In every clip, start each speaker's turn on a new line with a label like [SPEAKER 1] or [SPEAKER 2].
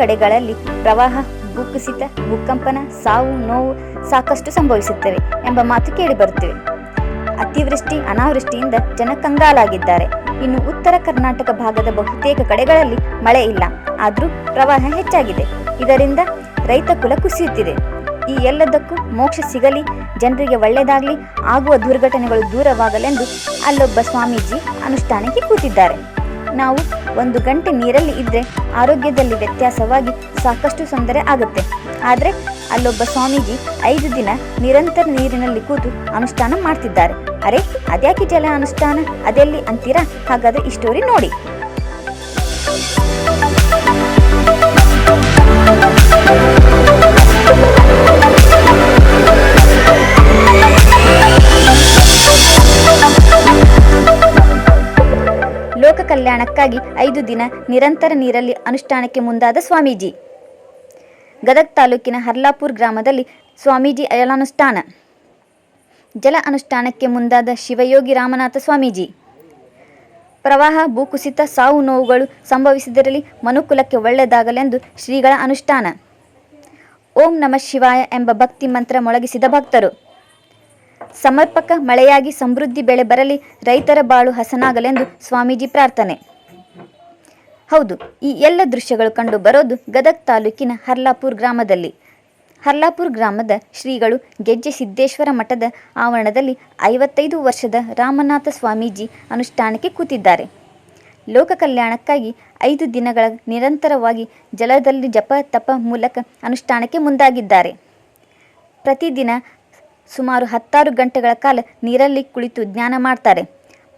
[SPEAKER 1] ಕಡೆಗಳಲ್ಲಿ ಪ್ರವಾಹ, ಭೂಕುಸಿತ, ಭೂಕಂಪನ, ಸಾವು, ನೋವು ಸಾಕಷ್ಟು ಸಂಭವಿಸುತ್ತವೆ ಎಂಬ ಮಾತು ಕೇಳಿಬರುತ್ತಿವೆ ಅತಿವೃಷ್ಟಿ, ಅನಾವೃಷ್ಟಿಯಿಂದ ಜನ ಕಂಗಾಲಾಗಿದ್ದಾರೆ. ಇನ್ನು ಉತ್ತರ ಕರ್ನಾಟಕ ಭಾಗದ ಬಹುತೇಕ ಕಡೆಗಳಲ್ಲಿ ಮಳೆ ಇಲ್ಲ. ಆದರೂ ಪ್ರವಾಹ ಹೆಚ್ಚಾಗಿದೆ. ಇದರಿಂದ ರೈತ ಕುಲ ಕುಸಿಯುತ್ತಿದೆ. ಈ ಎಲ್ಲದಕ್ಕೂ ಮೋಕ್ಷ ಸಿಗಲಿ, ಜನರಿಗೆ ಒಳ್ಳೆಯದಾಗಲಿ ಆಗುವ ದುರ್ಘಟನೆಗಳು ದೂರವಾಗಲೆಂದು ಅಲ್ಲೊಬ್ಬ ಸ್ವಾಮೀಜಿ ಅನುಷ್ಠಾನಕ್ಕೆ ಕೂತಿದ್ದಾರೆ. ನಾವು ಒಂದು ಗಂಟೆ ನೀರಲ್ಲಿ ಇದ್ದರೆ ಆರೋಗ್ಯದಲ್ಲಿ ವ್ಯತ್ಯಾಸವಾಗಿ ಸಾಕಷ್ಟು ತೊಂದರೆ ಆಗುತ್ತೆ. ಆದರೆ ಅಲ್ಲೊಬ್ಬ ಸ್ವಾಮೀಜಿ ಐದು ದಿನ ನಿರಂತರ ನೀರಿನಲ್ಲಿ ಕೂತು ಅನುಷ್ಠಾನ ಮಾಡ್ತಿದ್ದಾರೆ. ಅರೆ, ಅದ್ಯಾಕೆ ಜಲ ಅನುಷ್ಠಾನ? ಅದೆಲ್ಲಿ ಅಂತೀರಾ? ಹಾಗಾದ್ರೆ ಈ ಸ್ಟೋರಿ ನೋಡಿ. ಕಲ್ಯಾಣಕ್ಕಾಗಿ ಐದು ದಿನ ನಿರಂತರ ನೀರಲ್ಲಿ ಅನುಷ್ಠಾನಕ್ಕೆ ಮುಂದಾದ ಸ್ವಾಮೀಜಿ. ಗದಗ್ ತಾಲೂಕಿನ ಹರ್ಲಾಪುರ್ ಗ್ರಾಮದಲ್ಲಿ ಸ್ವಾಮೀಜಿ ಜಲಾನುಷ್ಠಾನ ಜಲ ಅನುಷ್ಠಾನಕ್ಕೆ ಮುಂದಾದ ಶಿವಯೋಗಿ ರಾಮನಾಥ ಸ್ವಾಮೀಜಿ. ಪ್ರವಾಹ, ಭೂಕುಸಿತ, ಸಾವು ನೋವುಗಳು ಸಂಭವಿಸಿದರಲ್ಲಿ ಮನುಕುಲಕ್ಕೆ ಒಳ್ಳೆಯದಾಗಲೆಂದು ಶ್ರೀಗಳ ಅನುಷ್ಠಾನ. ಓಂ ನಮಃ ಶಿವಾಯ ಎಂಬ ಭಕ್ತಿ ಮಂತ್ರ ಮೊಳಗಿಸಿದ ಭಕ್ತರು. ಸಮರ್ಪಕ ಮಳೆಯಾಗಿ ಸಮೃದ್ಧಿ ಬೆಳೆ ಬರಲಿ, ರೈತರ ಬಾಳು ಹಸನಾಗಲೆಂದು ಸ್ವಾಮೀಜಿ ಪ್ರಾರ್ಥನೆ. ಹೌದು, ಈ ಎಲ್ಲ ದೃಶ್ಯಗಳು ಕಂಡು ಬರೋದು ಗದಗ್ ತಾಲೂಕಿನ ಹರ್ಲಾಪುರ್ ಗ್ರಾಮದಲ್ಲಿ. ಹರ್ಲಾಪುರ್ ಗ್ರಾಮದ ಶ್ರೀಗಳು ಗೆಜ್ಜೆ ಸಿದ್ದೇಶ್ವರ ಮಠದ ಆವರಣದಲ್ಲಿ ಐವತ್ತೈದು ವರ್ಷದ ರಾಮನಾಥ ಸ್ವಾಮೀಜಿ ಅನುಷ್ಠಾನಕ್ಕೆ ಕೂತಿದ್ದಾರೆ. ಲೋಕ ಕಲ್ಯಾಣಕ್ಕಾಗಿ ಐದು ದಿನಗಳ ನಿರಂತರವಾಗಿ ಜಲದಲ್ಲಿ ಜಪ ತಪ ಮೂಲಕ ಅನುಷ್ಠಾನಕ್ಕೆ ಮುಂದಾಗಿದ್ದಾರೆ. ಪ್ರತಿದಿನ ಸುಮಾರು ಹತ್ತಾರು ಗಂಟೆಗಳ ಕಾಲ ನೀರಲ್ಲಿ ಕುಳಿತು ಧ್ಯಾನ ಮಾಡ್ತಾರೆ.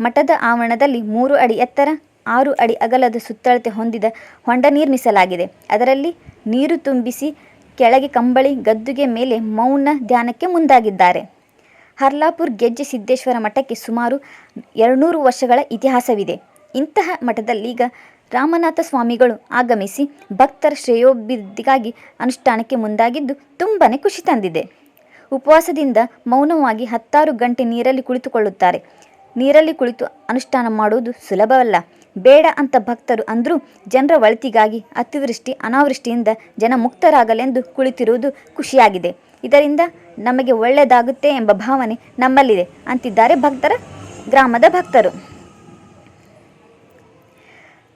[SPEAKER 1] ಮಠದ ಆವರಣದಲ್ಲಿ ಮೂರು ಅಡಿ ಎತ್ತರ, ಆರು ಅಡಿ ಅಗಲದ ಸುತ್ತಳತೆ ಹೊಂದಿದ ಹೊಂಡ ನಿರ್ಮಿಸಲಾಗಿದೆ. ಅದರಲ್ಲಿ ನೀರು ತುಂಬಿಸಿ ಕೆಳಗೆ ಕಂಬಳಿ, ಗದ್ದುಗೆ ಮೇಲೆ ಮೌನ ಧ್ಯಾನಕ್ಕೆ ಮುಂದಾಗಿದ್ದಾರೆ. ಹರ್ಲಾಪುರ್ ಗೆಜ್ಜೆ ಸಿದ್ದೇಶ್ವರ ಮಠಕ್ಕೆ ಸುಮಾರು ಎರಡುನೂರು ವರ್ಷಗಳ ಇತಿಹಾಸವಿದೆ. ಇಂತಹ ಮಠದಲ್ಲೀಗ ರಾಮನಾಥ ಸ್ವಾಮಿಗಳು ಆಗಮಿಸಿ ಭಕ್ತರ ಶ್ರೇಯೋಭಿವೃದ್ಧಿಗಾಗಿ ಅನುಷ್ಠಾನಕ್ಕೆ ಮುಂದಾಗಿದ್ದು ತುಂಬಾ ಖುಷಿ ತಂದಿದೆ. ಉಪವಾಸದಿಂದ ಮೌನವಾಗಿ ಹತ್ತಾರು ಗಂಟೆ ನೀರಲ್ಲಿ ಕುಳಿತುಕೊಳ್ಳುತ್ತಾರೆ. ನೀರಲ್ಲಿ ಕುಳಿತು ಅನುಷ್ಠಾನ ಮಾಡುವುದು ಸುಲಭವಲ್ಲ. ಬೇಡ ಅಂತ ಭಕ್ತರು ಅಂದರೂ ಜನರ ಒಳಿತಿಗಾಗಿ ಅತಿವೃಷ್ಟಿ, ಅನಾವೃಷ್ಟಿಯಿಂದ ಜನ ಮುಕ್ತರಾಗಲೆಂದು ಕುಳಿತಿರುವುದು ಖುಷಿಯಾಗಿದೆ. ಇದರಿಂದ ನಮಗೆ ಒಳ್ಳೆಯದಾಗುತ್ತೆ ಎಂಬ ಭಾವನೆ ನಮ್ಮಲ್ಲಿದೆ, ಅಂತಿದ್ದಾರೆ ಭಕ್ತರ, ಗ್ರಾಮದ ಭಕ್ತರು.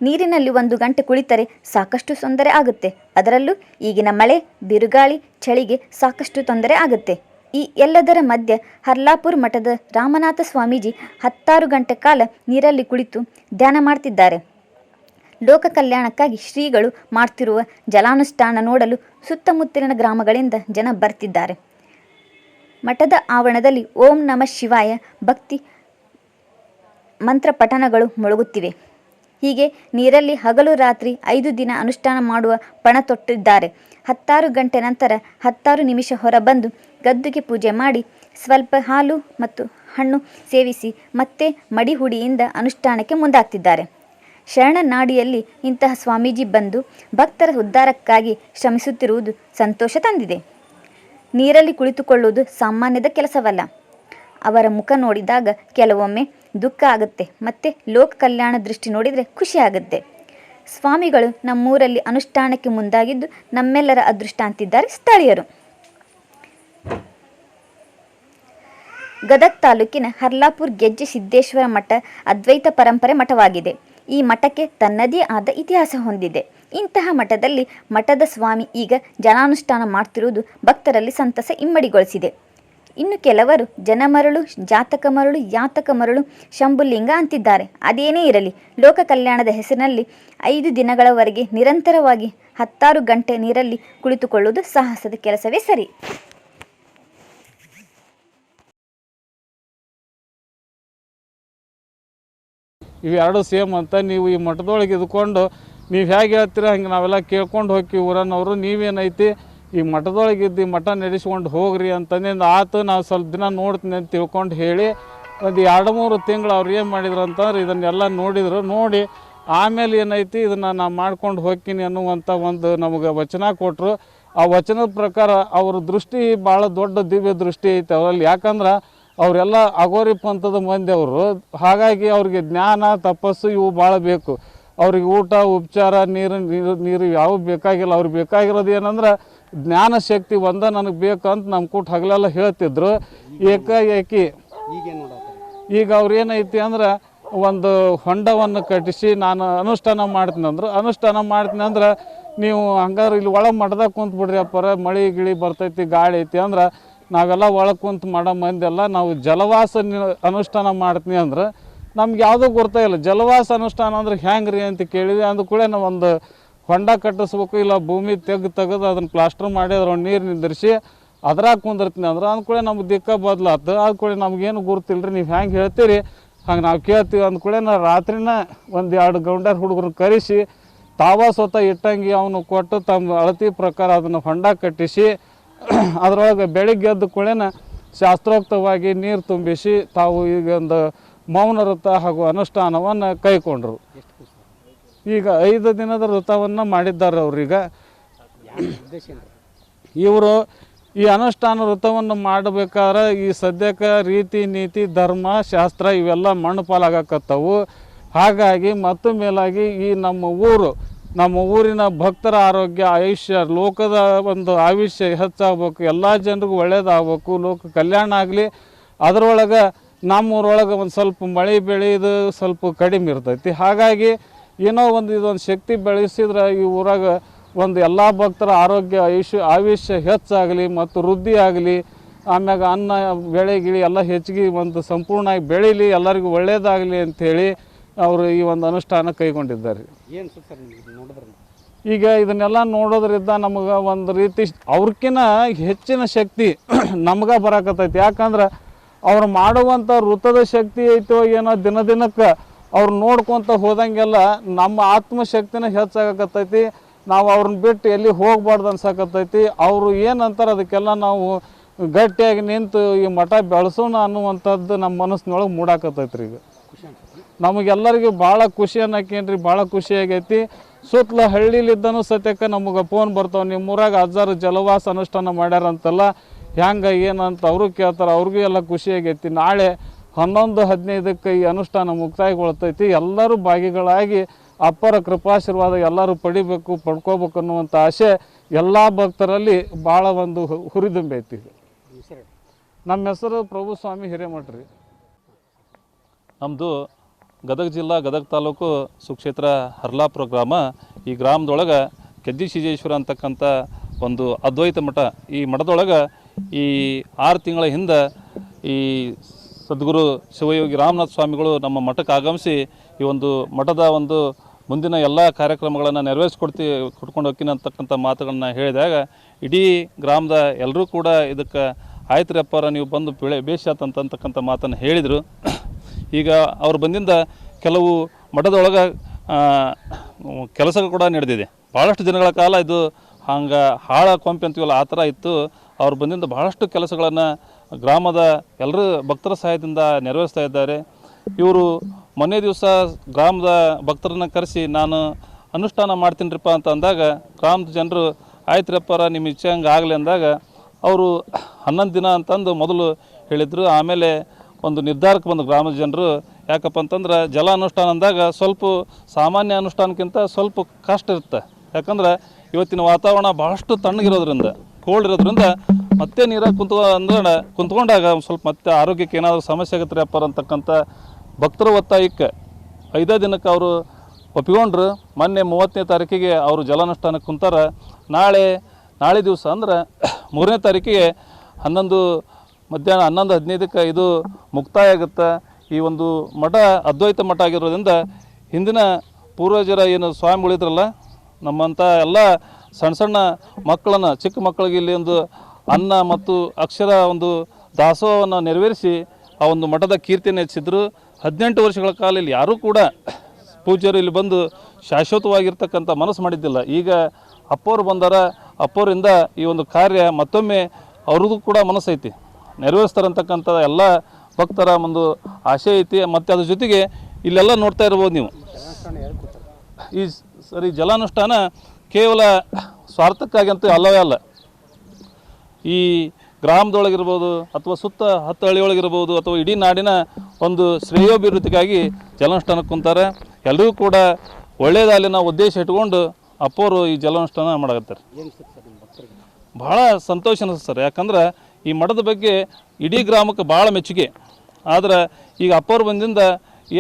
[SPEAKER 1] ನೀರಿನಲ್ಲಿ ಒಂದು ಗಂಟೆ ಕುಳಿತರೆ ಸಾಕಷ್ಟು ತೊಂದರೆ ಆಗುತ್ತೆ. ಅದರಲ್ಲೂ ಈಗಿನ ಮಳೆ, ಬಿರುಗಾಳಿ, ಚಳಿಗೆ ಸಾಕಷ್ಟು ತೊಂದರೆ ಆಗುತ್ತೆ. ಈ ಎಲ್ಲದರ ಮಧ್ಯೆ ಹರ್ಲಾಪುರ್ ಮಠದ ರಾಮನಾಥ ಸ್ವಾಮೀಜಿ ಹತ್ತಾರು ಗಂಟೆ ಕಾಲ ನೀರಲ್ಲಿ ಕುಳಿತು ಧ್ಯಾನ ಮಾಡ್ತಿದ್ದಾರೆ. ಲೋಕ ಕಲ್ಯಾಣಕ್ಕಾಗಿ ಶ್ರೀಗಳು ಮಾಡ್ತಿರುವ ಜಲಾನುಷ್ಠಾನ ನೋಡಲು ಸುತ್ತಮುತ್ತಲಿನ ಗ್ರಾಮಗಳಿಂದ ಜನ ಬರ್ತಿದ್ದಾರೆ. ಮಠದ ಆವರಣದಲ್ಲಿ ಓಂ ನಮಃ ಶಿವಾಯ ಭಕ್ತಿ ಮಂತ್ರ ಪಠಣಗಳು ಮೊಳಗುತ್ತಿವೆ. ಹೀಗೆ ನೀರಲ್ಲಿ ಹಗಲು ರಾತ್ರಿ ಐದು ದಿನ ಅನುಷ್ಠಾನ ಮಾಡುವ ಪಣ ತೊಟ್ಟಿದ್ದಾರೆ. ಹತ್ತಾರು ಗಂಟೆ ನಂತರ ಹತ್ತಾರು ನಿಮಿಷ ಹೊರಬಂದು ಗದ್ದುಗೆ ಪೂಜೆ ಮಾಡಿ ಸ್ವಲ್ಪ ಹಾಲು ಮತ್ತು ಹಣ್ಣು ಸೇವಿಸಿ ಮತ್ತೆ ಮಡಿಹುಡಿಯಿಂದ ಅನುಷ್ಠಾನಕ್ಕೆ ಮುಂದಾಗ್ತಿದ್ದಾರೆ. ಶರಣನಾಡಿಯಲ್ಲಿ ಇಂತಹ ಸ್ವಾಮೀಜಿ ಬಂದು ಭಕ್ತರ ಉದ್ಧಾರಕ್ಕಾಗಿ ಶ್ರಮಿಸುತ್ತಿರುವುದು ಸಂತೋಷ ತಂದಿದೆ. ನೀರಲ್ಲಿ ಕುಳಿತುಕೊಳ್ಳುವುದು ಸಾಮಾನ್ಯದ ಕೆಲಸವಲ್ಲ. ಅವರ ಮುಖ ನೋಡಿದಾಗ ಕೆಲವೊಮ್ಮೆ ದುಃಖ ಆಗುತ್ತೆ ಮತ್ತು ಲೋಕ ಕಲ್ಯಾಣ ದೃಷ್ಟಿ ನೋಡಿದರೆ ಖುಷಿ ಆಗುತ್ತೆ. ಸ್ವಾಮಿಗಳು ನಮ್ಮೂರಲ್ಲಿ ಅನುಷ್ಠಾನಕ್ಕೆ ಮುಂದಾಗಿದ್ದು ನಮ್ಮೆಲ್ಲರ ಅದೃಷ್ಟ ಅಂತಿದ್ದಾರೆ ಸ್ಥಳೀಯರು. ಗದಗ್ ತಾಲೂಕಿನ ಹರ್ಲಾಪುರ್ ಗೆಜ್ಜೆ ಸಿದ್ದೇಶ್ವರ ಮಠ ಅದ್ವೈತ ಪರಂಪರೆ ಮಠವಾಗಿದೆ. ಈ ಮಠಕ್ಕೆ ತನ್ನದೇ ಆದ ಇತಿಹಾಸ ಹೊಂದಿದೆ. ಇಂತಹ ಮಠದಲ್ಲಿ ಮಠದ ಸ್ವಾಮಿ ಈಗ ಜನಾನುಷ್ಠಾನ ಮಾಡ್ತಿರುವುದು ಭಕ್ತರಲ್ಲಿ ಸಂತಸ ಇಮ್ಮಡಿಗೊಳಿಸಿದೆ. ಇನ್ನು ಕೆಲವರು ಜನಮರಳು ಜಾತಕ ಮರಳು, ಯಾತಕ ಮರಳು, ಶಂಭುಲಿಂಗ ಅಂತಿದ್ದಾರೆ. ಅದೇನೇ ಇರಲಿ, ಲೋಕ ಕಲ್ಯಾಣದ ಹೆಸರಿನಲ್ಲಿ ಐದು ದಿನಗಳವರೆಗೆ ನಿರಂತರವಾಗಿ ಹತ್ತಾರು ಗಂಟೆ ನೀರಲ್ಲಿ ಕುಳಿತುಕೊಳ್ಳುವುದು ಸಾಹಸದ ಕೆಲಸವೇ ಸರಿ.
[SPEAKER 2] ಇವೆರಡು ಸೇಮ್ ಅಂತ ನೀವು ಈ ಮಠದೊಳಗೆ ಇದ್ಕೊಂಡು ನೀವು ಹೇಗೆ ಹೇಳ್ತೀರಾ ಹಂಗೆ ನಾವೆಲ್ಲ ಕೇಳ್ಕೊಂಡು ಹೋಗಿ ಊರನ್ನವರು, ನೀವೇನೈತಿ? ಈ ಮಠದೊಳಗೆ ಇದ್ದು ಮಠ ನಡೆಸ್ಕೊಂಡು ಹೋಗ್ರಿ ಅಂತಂದಿಂದ ಆತು ನಾವು ಸ್ವಲ್ಪ ದಿನ ನೋಡ್ತೀನಿ ಅಂತ ತಿಳ್ಕೊಂಡು ಹೇಳಿ ಒಂದು ಎರಡು ಮೂರು ತಿಂಗಳು ಅವ್ರು ಏನು ಮಾಡಿದ್ರು ಅಂತಂದ್ರೆ ಇದನ್ನೆಲ್ಲ ನೋಡಿದರು. ನೋಡಿ ಆಮೇಲೆ ಏನೈತಿ ಇದನ್ನು ನಾನು ಮಾಡ್ಕೊಂಡು ಹೋಗ್ತೀನಿ ಅನ್ನುವಂಥ ಒಂದು ನಮಗೆ ವಚನ ಕೊಟ್ಟರು ಆ ವಚನದ ಪ್ರಕಾರ ಅವ್ರ ದೃಷ್ಟಿ ಭಾಳ ದೊಡ್ಡ ದಿವ್ಯ ದೃಷ್ಟಿ ಐತೆ ಅವರಲ್ಲಿ. ಯಾಕಂದ್ರೆ ಅವರೆಲ್ಲ ಅಗೋರಿ ಪಂಥದ ಮಂದಿ ಅವರು. ಹಾಗಾಗಿ ಅವ್ರಿಗೆ ಜ್ಞಾನ, ತಪಸ್ಸು ಇವು ಭಾಳ ಬೇಕು. ಅವ್ರಿಗೆ ಊಟ, ಉಪಚಾರ, ನೀರು ನೀರು ನೀರು ಯಾವ ಬೇಕಾಗಿಲ್ಲ. ಅವ್ರಿಗೆ ಬೇಕಾಗಿರೋದು ಏನಂದ್ರೆ ಜ್ಞಾನ ಶಕ್ತಿ ಒಂದ ನನಗೆ ಬೇಕಂತ ನಮ್ಮ ಕೂಟ ಹಗಲೆಲ್ಲ ಹೇಳ್ತಿದ್ರು. ಏಕಾಏಕಿ
[SPEAKER 3] ಈಗೇನು ನೋಡತ್ತಾರೆ
[SPEAKER 2] ಈಗ ಅವ್ರು ಏನೈತಿ ಅಂದ್ರೆ ಒಂದು ಹೊಂಡವನ್ನು ಕಟ್ಟಿಸಿ ನಾನು ಅನುಷ್ಠಾನ ಮಾಡ್ತೀನಿ ಅಂದ್ರೆ. ಅನುಷ್ಠಾನ ಮಾಡ್ತೀನಿ ಅಂದ್ರೆ ನೀವು ಹಂಗಾರೆ ಇಲ್ಲಿ ಒಳಗೆ ಮಠದಾಗ ಕುಂತು ಬಿಡ್ರಿ ಅಪ್ಪರ, ಮಳೆ ಗಿಳಿ ಬರ್ತೈತಿ, ಗಾಳಿ ಐತಿ ಅಂದ್ರೆ ನಾವೆಲ್ಲ ಒಳಗೆ ಕುಂತು ಮಾಡೋ ಮಂದೆಲ್ಲ ನಾವು ಜಲವಾಸ ಅನುಷ್ಠಾನ ಮಾಡ್ತೀನಿ ಅಂದ್ರೆ ನಮ್ಗೆ ಯಾವುದೂ ಗೊತ್ತೇ ಇಲ್ಲ. ಜಲವಾಸ ಅನುಷ್ಠಾನ ಅಂದ್ರೆ ಹೆಂಗೆ ಅಂತ ಕೇಳಿದ್ವಿ ಅಂದ ಕೂಡ ನಾವೊಂದು ಹೊಂಡ ಕಟ್ಟಿಸ್ಬೇಕು ಇಲ್ಲ ಭೂಮಿ ತೆಗ್ದು ತೆಗೆದು ಅದನ್ನು ಪ್ಲಾಸ್ಟರ್ ಮಾಡಿ ಅದ್ರ ನೀರು ನಿಂದಿರಿಸಿ ಅದ್ರಾಗ ಕುಂದಿರ್ತೀನಿ ಅಂದ್ರೆ ಅಂದ್ಕೂಳೆ ನಮ್ಗೆ ದಿಕ್ಕ ಬದಲಾತು ಅಂದ್ಕೂಳೆ ನಮ್ಗೇನು ಗುರುತಿಲ್ರಿ, ನೀವು ಹೆಂಗೆ ಹೇಳ್ತೀರಿ? ಹಂಗೆ ನಾವು ಕೇಳ್ತೀವಿ ಅಂದ್ಕೂಳೆ ನಾ ರಾತ್ರಿನ ಒಂದು ಎರಡು ಗೌಂಡರ್ ಹುಡುಗರು ಕರೆಸಿ ತಾವ ಸ್ವತಃ ಇಟ್ಟಂಗಿ ಅವನು ಕೊಟ್ಟು ತಮ್ಮ ಅಳತಿ ಪ್ರಕಾರ ಅದನ್ನು ಹೊಂಡ ಕಟ್ಟಿಸಿ ಅದರೊಳಗೆ ಬೆಳಿಗ್ಗೆ ಎದ್ದ ಕೂಡೇನ ಶಾಸ್ತ್ರೋಕ್ತವಾಗಿ ನೀರು ತುಂಬಿಸಿ ತಾವು ಈಗ ಒಂದು ಮೌನ ವ್ರತ ಹಾಗೂ ಅನುಷ್ಠಾನವನ್ನು ಕೈಕೊಂಡ್ರು. ಈಗ ಐದು ದಿನದ ವ್ರತವನ್ನು ಮಾಡಿದ್ದಾರೆ ಅವ್ರೀಗ. ಇವರು ಈ ಅನುಷ್ಠಾನ ವ್ರತವನ್ನು ಮಾಡಬೇಕಾದ್ರೆ ಈ ಸದ್ಯಕ್ಕೆ ರೀತಿ, ನೀತಿ, ಧರ್ಮ, ಶಾಸ್ತ್ರ ಇವೆಲ್ಲ ಮಣ್ಣು ಪಾಲಾಗಕತ್ತವು ಹಾಗಾಗಿ ಮತ್ತು ಮೇಲಾಗಿ ಈ ನಮ್ಮ ಊರು, ನಮ್ಮ ಊರಿನ ಭಕ್ತರ ಆರೋಗ್ಯ, ಆಯುಷ್ಯ, ಲೋಕದ ಒಂದು ಆಯುಷ್ಯ ಹೆಚ್ಚಾಗಬೇಕು, ಎಲ್ಲ ಜನರಿಗೂ ಒಳ್ಳೇದಾಗಬೇಕು, ಲೋಕ ಕಲ್ಯಾಣ ಆಗಲಿ. ಅದರೊಳಗೆ ನಮ್ಮೂರೊಳಗೆ ಒಂದು ಸ್ವಲ್ಪ ಮಳೆ ಬೆಳೆಯೋದು ಸ್ವಲ್ಪ ಕಡಿಮೆ ಇರ್ತೈತಿ. ಹಾಗಾಗಿ ಏನೋ ಒಂದು ಇದೊಂದು ಶಕ್ತಿ ಬೆಳೆಸಿದ್ರೆ ಈ ಊರಾಗ ಒಂದು ಎಲ್ಲ ಭಕ್ತರ ಆರೋಗ್ಯ ಆಯುಷ್ಯ ಆಯುಷ್ಯ ಹೆಚ್ಚಾಗಲಿ ಮತ್ತು ವೃದ್ಧಿ ಆಗಲಿ ಆಮ್ಯಾಗ ಅನ್ನ ಬೆಳೆ ಗಿಳಿ ಎಲ್ಲ ಹೆಚ್ಚಿಗೆ ಒಂದು ಸಂಪೂರ್ಣವಾಗಿ ಬೆಳೀಲಿ ಎಲ್ಲರಿಗೂ ಒಳ್ಳೆಯದಾಗಲಿ ಅಂಥೇಳಿ ಅವರು ಈ ಒಂದು ಅನುಷ್ಠಾನ ಕೈಗೊಂಡಿದ್ದಾರೆ.
[SPEAKER 3] ಏನು ಸರ್ ನೋಡಿದ್ರೆ?
[SPEAKER 2] ಈಗ ಇದನ್ನೆಲ್ಲ ನೋಡೋದ್ರಿಂದ ನಮಗೆ ಒಂದು ರೀತಿ ಅವ್ರಕ್ಕಿಂತ ಹೆಚ್ಚಿನ ಶಕ್ತಿ ನಮ್ಗೆ ಬರಕತ್ತೈತಿ. ಯಾಕಂದ್ರೆ ಅವ್ರು ಮಾಡುವಂಥ ವೃತ್ತದ ಶಕ್ತಿ ಐತೋ ಏನೋ ದಿನ ದಿನಕ್ಕೆ ಅವ್ರು ನೋಡ್ಕೊತ ಹೋದಂಗೆಲ್ಲ ನಮ್ಮ ಆತ್ಮಶಕ್ತಿನ ಹೆಚ್ಚಾಗಕತ್ತೈತಿ. ನಾವು ಅವ್ರನ್ನ ಬಿಟ್ಟು ಎಲ್ಲಿ ಹೋಗ್ಬಾರ್ದು ಅನ್ಸಕತ್ತೈತಿ. ಅವರು ಏನಂತಾರೆ ಅದಕ್ಕೆಲ್ಲ ನಾವು ಗಟ್ಟಿಯಾಗಿ ನಿಂತು ಈ ಮಠ ಬೆಳೆಸೋಣ ಅನ್ನುವಂಥದ್ದು ನಮ್ಮ ಮನಸ್ಸಿನೊಳಗೆ ಮೂಡಾಕತ್ತೈತ್ರಿ ಈಗ. ನಮಗೆಲ್ಲರಿಗೂ ಭಾಳ ಖುಷಿ ಅನ್ನಕೇನ್ರಿ, ಭಾಳ ಖುಷಿ ಆಗೈತಿ. ಸುತ್ತಲ ಹಳ್ಳಿಲಿದ್ದನು ಸತ್ಯಕ್ಕೆ ನಮಗೆ ಫೋನ್ ಬರ್ತಾವೆ ನಿಮ್ಮ ಊರಾಗ ಅಜ್ಜಾರು ಜಲವಾಸ ಅನುಷ್ಠಾನ ಮಾಡ್ಯಾರಂತಲ್ಲ, ಹೆಂಗೆ, ಏನಂತ ಅವರು ಕೇಳ್ತಾರೆ, ಅವ್ರಿಗೂ ಎಲ್ಲ ಖುಷಿ ಆಗೈತಿ. ನಾಳೆ ಹನ್ನೊಂದು, ಹದಿನೈದಕ್ಕೆ ಈ ಅನುಷ್ಠಾನ ಮುಕ್ತಾಯಗೊಳ್ತೈತಿ. ಎಲ್ಲರೂ ಭಾಗಿಗಳಾಗಿ ಅಪ್ಪರ ಕೃಪಾಶೀರ್ವಾದ ಎಲ್ಲರೂ ಪಡಿಬೇಕು, ಪಡ್ಕೋಬೇಕು ಅನ್ನುವಂಥ ಆಸೆ ಎಲ್ಲ ಭಕ್ತರಲ್ಲಿ ಭಾಳ ಒಂದು ಹುರಿದುಂಬೈತಿ. ನಮ್ಮ ಹೆಸರು ಪ್ರಭು ಸ್ವಾಮಿ ಹಿರೇಮಠ್ರಿ
[SPEAKER 4] ನಮ್ಮದು ಗದಗ ಜಿಲ್ಲಾ, ಗದಗ ತಾಲೂಕು ಸುಕ್ಷೇತ್ರ ಹರ್ಲಾಪುರ ಗ್ರಾಮ. ಈ ಗ್ರಾಮದೊಳಗೆ ಕೆದ್ದಿ ಸಿಜೇಶ್ವರ ಅಂತಕ್ಕಂಥ ಒಂದು ಅದ್ವೈತ ಮಠ. ಈ ಮಠದೊಳಗೆ ಈ ಆರು ತಿಂಗಳ ಹಿಂದೆ ಈ ಸದ್ಗುರು ಶಿವಯೋಗಿ ರಾಮನಾಥ ಸ್ವಾಮಿಗಳು ನಮ್ಮ ಮಠಕ್ಕೆ ಆಗಮಿಸಿ ಈ ಒಂದು ಮಠದ ಒಂದು ಮುಂದಿನ ಎಲ್ಲ ಕಾರ್ಯಕ್ರಮಗಳನ್ನು ನೆರವೇರಿಸ್ಕೊಡ್ತಿ, ಕೊಟ್ಕೊಂಡು ಹೋಗ್ತೀನಿ ಅಂತಕ್ಕಂಥ ಮಾತುಗಳನ್ನ ಹೇಳಿದಾಗ ಇಡೀ ಗ್ರಾಮದ ಎಲ್ಲರೂ ಕೂಡ ಇದಕ್ಕೆ ಆಯ್ತು ರೀ ನೀವು ಬಂದು ಬೆಳೆ, ಬೇಷ್ ಅಂತಕ್ಕಂಥ ಮಾತನ್ನು ಹೇಳಿದರು. ಈಗ ಅವ್ರು ಬಂದಿಂದ ಕೆಲವು ಮಠದೊಳಗೆ ಕೆಲಸ ಕೂಡ ನಡೆದಿದೆ. ಭಾಳಷ್ಟು ದಿನಗಳ ಕಾಲ ಇದು ಹಂಗೆ ಹಾಳ ಕೊಂಪೆ ಅಂತೀವಲ್ಲ, ಆ ಥರ ಇತ್ತು. ಅವ್ರು ಬಂದಿಂದ ಭಾಳಷ್ಟು ಕೆಲಸಗಳನ್ನು ಗ್ರಾಮದ ಎಲ್ಲರೂ ಭಕ್ತರ ಸಹಾಯದಿಂದ ನೆರವೇರಿಸ್ತಾ ಇದ್ದಾರೆ. ಇವರು ಮೊನ್ನೆ ದಿವಸ ಗ್ರಾಮದ ಭಕ್ತರನ್ನ ಕರೆಸಿ, ನಾನು ಅನುಷ್ಠಾನ ಮಾಡ್ತೀನಿರಪ್ಪ ಅಂತ ಅಂದಾಗ ಗ್ರಾಮದ ಜನರು ಆಯ್ತು ರಪ್ಪರ ನಿಮ್ಮ ಇಚ್ಛೆ ಹಂಗೆ ಆಗಲಿ ಅಂದಾಗ ಅವರು ಹನ್ನೊಂದು ದಿನ ಅಂತಂದು ಮೊದಲು ಹೇಳಿದರು. ಆಮೇಲೆ ಒಂದು ನಿರ್ಧಾರಕ್ಕೆ ಬಂದು ಗ್ರಾಮದ ಜನರು, ಯಾಕಪ್ಪ ಅಂತಂದ್ರೆ ಜಲ ಅನುಷ್ಠಾನ ಅಂದಾಗ ಸ್ವಲ್ಪ ಸಾಮಾನ್ಯ ಅನುಷ್ಠಾನಕ್ಕಿಂತ ಸ್ವಲ್ಪ ಕಷ್ಟ ಇರುತ್ತೆ. ಯಾಕಂದ್ರೆ ಇವತ್ತಿನ ವಾತಾವರಣ ಭಾಳಷ್ಟು ತಣ್ಣಗಿರೋದ್ರಿಂದ ಕೋಲ್ಡ್ ಇರೋದ್ರಿಂದ ಮತ್ತೆ ನೀರಾಗ ಕುಂತ್ಕೊ ಅಂದ್ರೆ ಕುಂತ್ಕೊಂಡಾಗ ಸ್ವಲ್ಪ ಮತ್ತೆ ಆರೋಗ್ಯಕ್ಕೆ ಏನಾದರೂ ಸಮಸ್ಯೆ ಆಗತ್ತೆ ಅಪ್ಪಾರ ಅಂತಕ್ಕಂಥ ಭಕ್ತರ ಒತ್ತಾಯಕ್ಕೆ ಐದೇ ದಿನಕ್ಕೆ ಅವರು ಒಪ್ಪಿಕೊಂಡ್ರು ಮೊನ್ನೆ ಮೂವತ್ತನೇ ತಾರೀಕಿಗೆ ಅವರು ಜಲಾನುಷ್ಠಾನಕ್ಕೆ ಕುಂತಾರ. ನಾಳೆ ನಾಳೆ ದಿವಸ ಅಂದ್ರೆ ಮೂರನೇ ತಾರೀಕಿಗೆ ಹನ್ನೊಂದು ಮಧ್ಯಾಹ್ನ ಹನ್ನೊಂದು ಹದಿನೈದಕ್ಕೆ ಇದು ಮುಕ್ತಾಯ ಆಗುತ್ತೆ. ಈ ಒಂದು ಮಠ ಅದ್ವೈತ ಮಠ ಆಗಿರೋದ್ರಿಂದ ಹಿಂದಿನ ಪೂರ್ವಜರ ಏನು ಸ್ವಾಮಿಗಳಿದ್ರಲ್ಲ ನಮ್ಮಂಥ ಎಲ್ಲ ಸಣ್ಣ ಸಣ್ಣ ಮಕ್ಕಳನ್ನು, ಚಿಕ್ಕ ಮಕ್ಕಳಿಗೆ ಇಲ್ಲಿ ಒಂದು ಅನ್ನ ಮತ್ತು ಅಕ್ಷರ ಒಂದು ದಾಸೋಹವನ್ನು ನೆರವೇರಿಸಿ ಆ ಒಂದು ಮಠದ ಕೀರ್ತಿಯನ್ನು ಹೆಚ್ಚಿದ್ರು ಹದಿನೆಂಟು ವರ್ಷಗಳ ಕಾಲ ಇಲ್ಲಿ ಯಾರೂ ಕೂಡ ಪೂಜ್ಯರು ಇಲ್ಲಿ ಬಂದು ಶಾಶ್ವತವಾಗಿರ್ತಕ್ಕಂಥ ಮನಸ್ಸು ಮಾಡಿದ್ದಿಲ್ಲ. ಈಗ ಅಪ್ಪವ್ರು ಬಂದಾರ, ಅಪ್ಪೋರಿಂದ ಈ ಒಂದು ಕಾರ್ಯ ಮತ್ತೊಮ್ಮೆ ಅವ್ರಿಗೂ ಕೂಡ ಮನಸ್ಸೈತಿ. ನೆರವೇರಿಸ್ತಾರಂತಕ್ಕಂಥ ಎಲ್ಲ ಭಕ್ತರ ಒಂದು ಆಶೆ ಐತಿ. ಮತ್ತು ಅದ್ರ ಜೊತೆಗೆ ಇಲ್ಲೆಲ್ಲ ನೋಡ್ತಾ ಇರ್ಬೋದು ನೀವು. ಈ ಸರಿ ಜಲಾನುಷ್ಠಾನ ಕೇವಲ ಸ್ವಾರ್ಥಕ್ಕಾಗಿ ಅಂತೂ ಅಲ್ಲವೇ ಅಲ್ಲ. ಈ ಗ್ರಾಮದೊಳಗಿರ್ಬೋದು ಅಥವಾ ಸುತ್ತ ಹತ್ತು ಹಳ್ಳಿಯೊಳಗಿರ್ಬೋದು ಅಥವಾ ಇಡೀ ನಾಡಿನ ಒಂದು ಶ್ರೇಯೋಭಿವೃದ್ಧಿಗಾಗಿ ಜಲಾನುಷ್ಠಾನಕ್ಕೆ ಕುಂತಾರೆ. ಎಲ್ಲರೂ ಕೂಡ ಒಳ್ಳೆಯದಾಗಲಿ ನಾವು ಉದ್ದೇಶ ಇಟ್ಕೊಂಡು ಅಪ್ಪವರು ಈ ಜಲಾನುಷ್ಠಾನ ಮಾಡಕತ್ತಾರೆ. ಭಾಳ ಸಂತೋಷ ಅನಿಸ್ತು ಸರ್. ಯಾಕಂದ್ರೆ ಈ ಮಠದ ಬಗ್ಗೆ ಇಡೀ ಗ್ರಾಮಕ್ಕೆ ಭಾಳ ಮೆಚ್ಚುಗೆ. ಆದ್ರೆ ಈಗ ಅಪ್ಪೋರು ಬಂದಿಂದ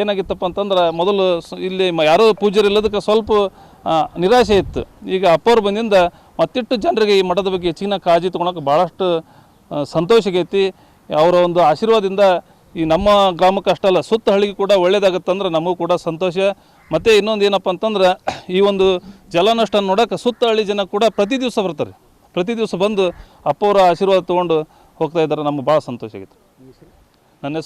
[SPEAKER 4] ಏನಾಗಿತ್ತಪ್ಪ ಅಂತಂದ್ರೆ ಮೊದಲು ಇಲ್ಲಿ ಯಾರೂ ಪೂಜ್ಯರು ಇಲ್ಲದಕ್ಕೆ ಸ್ವಲ್ಪ ನಿರಾಶೆ ಇತ್ತು. ಈಗ ಅಪ್ಪೋರು ಬಂದಿಂದ ಮತ್ತಿಟ್ಟು ಜನರಿಗೆ ಈ ಮಠದ ಬಗ್ಗೆ ಹೆಚ್ಚಿನ ಕಾಳಜಿ ತೊಗೊಳಕ್ಕೆ ಭಾಳಷ್ಟು ಸಂತೋಷ ಆಗೈತಿ. ಅವರ ಒಂದು ಆಶೀರ್ವಾದದಿಂದ ಈ ನಮ್ಮ ಗ್ರಾಮಕ್ಕೆ ಅಷ್ಟಲ್ಲ, ಸುತ್ತ ಹಳ್ಳಿಗೆ ಕೂಡ ಒಳ್ಳೇದಾಗತ್ತಂದ್ರೆ ನಮಗೂ ಕೂಡ ಸಂತೋಷ. ಮತ್ತು ಇನ್ನೊಂದು ಏನಪ್ಪ ಅಂತಂದ್ರೆ, ಈ ಒಂದು ಜಲನಷ್ಟ ನೋಡೋಕೆ ಸುತ್ತ ಹಳ್ಳಿ ಜನ ಕೂಡ ಪ್ರತಿ ದಿವಸ ಬರ್ತಾರೆ. ಪ್ರತಿ ದಿವಸ ಬಂದು ಅಪ್ಪವರ ಆಶೀರ್ವಾದ ತೊಗೊಂಡು ಹೋಗ್ತಾ ಇದ್ದಾರೆ, ನಮ್ಗೆ ಭಾಳ ಸಂತೋಷ ಆಗೈತೆ.
[SPEAKER 3] ನಿಮ್ಮ ಹೆಸರು